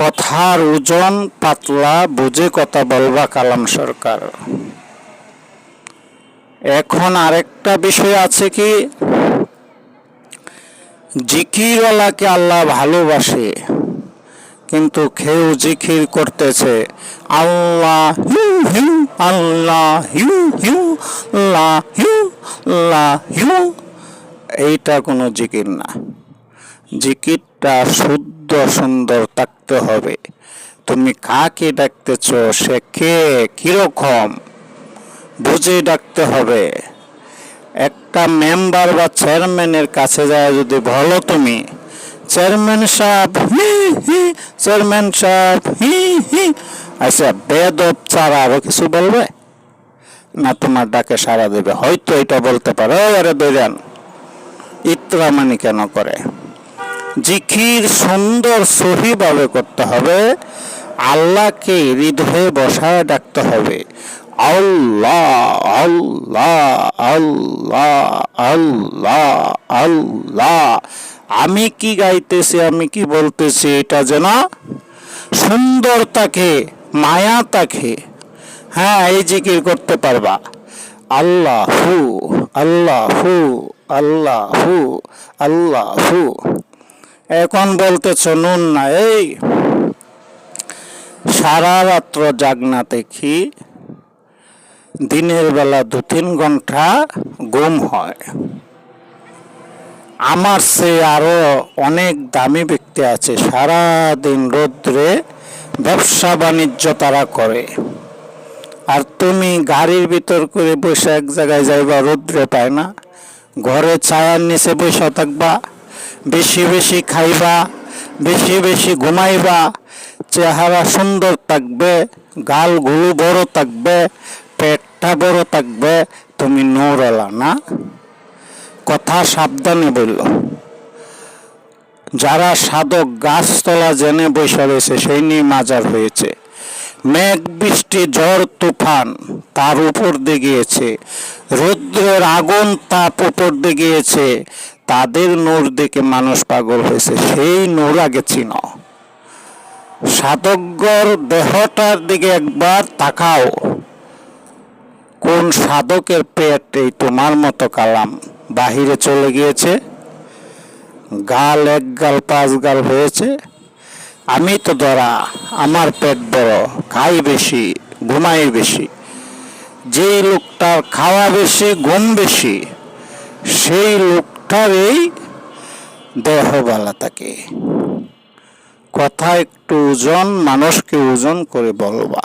কথার ওজন পাতলা, বুঝে কথা বলবা কালাম সরকার। এখন আরেকটা বিষয় আছে কি? জিকিরওয়ালাকে আল্লাহ ভালোবাসে, কিন্তু খেউ জিকির করতেছে, আল্লাহ হিউ হিউ আল্লাহ হিউ হিউ লা হিউ লা হিউ এইটা কোনো জিকির না। জিকিরটা শুদ্ধ সুন্দর থাকতে হবে। তুমি কাকে ডাকতেছ? সে কে? কীরকম? বুঝে ডাকতে হবে। একটা মেম্বার বা চেয়ারম্যানের কাছে যায় যদি বলো তুমি, চেয়ারম্যান সাহেব, হি হি, চেয়ারম্যান সাহেব, হি হি আচ্ছা বেদব ছাড়া আরও কিছু বলবে? না, তোমার ডাকে সাড়া দেবে। হয়তো এটা বলতে পারো। আরে দৈরান ইত্রামানি কেন করে? জিকির সুন্দর সহিভাবে করতে হবে। আল্লাহকে হৃদয়ে বসায় ডাকতে হবে। আল্লাহ আল্লাহ আল্লাহ আল্লাহ। আল্লাহ আমি কি গাইতেছি, আমি কি বলতেছি, এটা যেন সুন্দর তাকে, মায়া তাকে হ্যাঁ এই জিকির করতে পারবা। আল্লাহ হু আল্লাহ হু আল্লাহ হু আল্লাহ। হু এখন বলতেছ নুন না এই, সারা রাত্র জাগনা দেখি, দিনের বেলা দু তিন ঘণ্টা ঘুম হয়। আমার সে আরও অনেক দামি ব্যক্তি আছে সারা দিন রোদ্রে ব্যবসা বাণিজ্য তারা করে। আর তুমি গাড়ির ভিতর করে বসে এক জায়গায় যাইবা, রোদ্রে পায় না। ঘরে ছায়ার নিচে বসে থাকবা। বেশি বেশি খাইবা, বেশি বেশি ঘুমাইবা, চেহারা সুন্দর থাকবে, গালগুলো বড় থাকবে, পেটটা বড় থাকবে, তুমি নৌরালা না? কথা সাবধানে বলল। যারা সাধক গাছতলা জেনে বসে রয়েছে, সেই নিয়ে মাজার হয়েছে। মেঘ বৃষ্টি, ঝড় তুফান, তার উপর দিয়ে গিয়েছে। রৌদ্রের আগুন তাপ উপর দিয়ে গিয়েছে। তাদের নূর দেখে মানুষ পাগল হয়েছে। সেই নূর আগে চিন। সাধকগর দেহটার দিকে একবার তাকাও। কোন সাধকের পেট এই তোমার মতো কালাম? বাহিরে চলে গিয়েছে। গাল এক গাল পাঁচ গাল হয়েছে। আমি তো ধরা, আমার পেট বড়, খাই বেশি, ঘুমাই বেশি। যেই লোকটার খাওয়া বেশি, ঘুম বেশি, সেই লোকটারই দেহবালা থাকে কথা একটু ওজন মানুষকে ওজন করে বলবা।